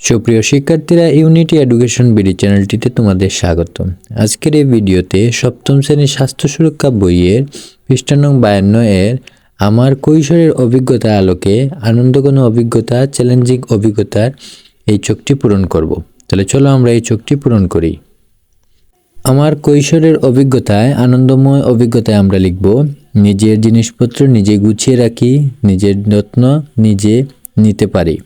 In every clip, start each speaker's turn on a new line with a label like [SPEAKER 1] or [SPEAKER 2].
[SPEAKER 1] সুপ্রিয় শিক্ষার্থীরা unity education BD চ্যানেলটিতে তোমাদের স্বাগত আজকের এই ভিডিওতে সপ্তম শ্রেণির স্বাস্থ্য সুরক্ষা বইয়ের পৃষ্ঠা নং বায়ান্ন এর আমার কৈশোরের অভিজ্ঞতা আলোকে আনন্দঘন অভিজ্ঞতা চ্যালেঞ্জিং অভিজ্ঞতার এই চোখটি পূরণ করব। তাহলে চলো আমরা এই চোখটি পূরণ করি। আমার কৈশোরের অভিজ্ঞতায়, আনন্দময় অভিজ্ঞতায় আমরা লিখব, নিজের জিনিসপত্র নিজে গুছিয়ে রাখি, নিজের যত্ন নিজে নিতে পারি।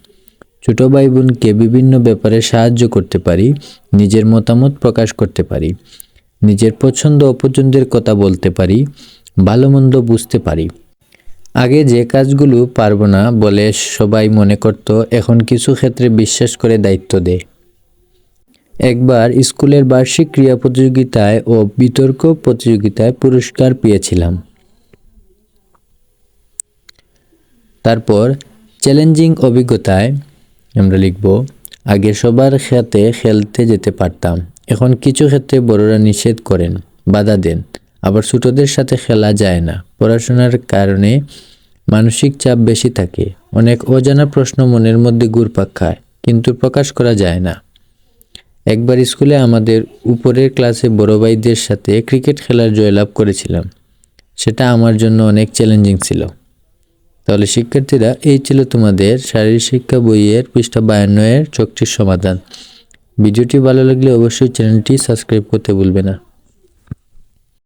[SPEAKER 1] ছোট ভাই বোনকে বিভিন্ন ব্যাপারে সাহায্য করতে পারি, নিজের মতামত প্রকাশ করতে পারি, নিজের পছন্দ অপছন্দের কথা বলতে পারি, ভালো মন্দ বুঝতে পারি। আগে যে কাজগুলো পারব না বলে সবাই মনে করত, এখন কিছু ক্ষেত্রে বিশ্বাস করে দায়িত্ব দেয় একবার স্কুলের বার্ষিক ক্রীড়া প্রতিযোগিতায় ও বিতর্ক প্রতিযোগিতায় পুরস্কার পেয়েছিলাম। তারপর চ্যালেঞ্জিং অভিজ্ঞতায় আমরা লিখব, আগে সবার সাথে খেলতে যেতে পারতাম। এখন কিছু ক্ষেত্রে বড়রা নিষেধ করেন, বাধা দেন। আবার ছোটদের সাথে খেলা যায় না। পড়াশোনার কারণে মানসিক চাপ বেশি থাকে। অনেক অজানা প্রশ্ন মনের মধ্যে ঘুরপাক খায়, কিন্তু প্রকাশ করা যায় না। একবার স্কুলে আমাদের উপরের ক্লাসে বড় ভাইদের সাথে ক্রিকেট খেলার জয়লাভ করেছিলাম। সেটা আমার জন্য অনেক চ্যালেঞ্জিং ছিল। তাহলে শিক্ষার্থীরা, এই ছিল তোমাদের শারীরিক শিক্ষা বইয়ের পৃষ্ঠা বায়ান্ন এর চোখটির সমাধান। ভিডিওটি ভালো লাগলে অবশ্যই চ্যানেলটি সাবস্ক্রাইব করতে ভুলবে না।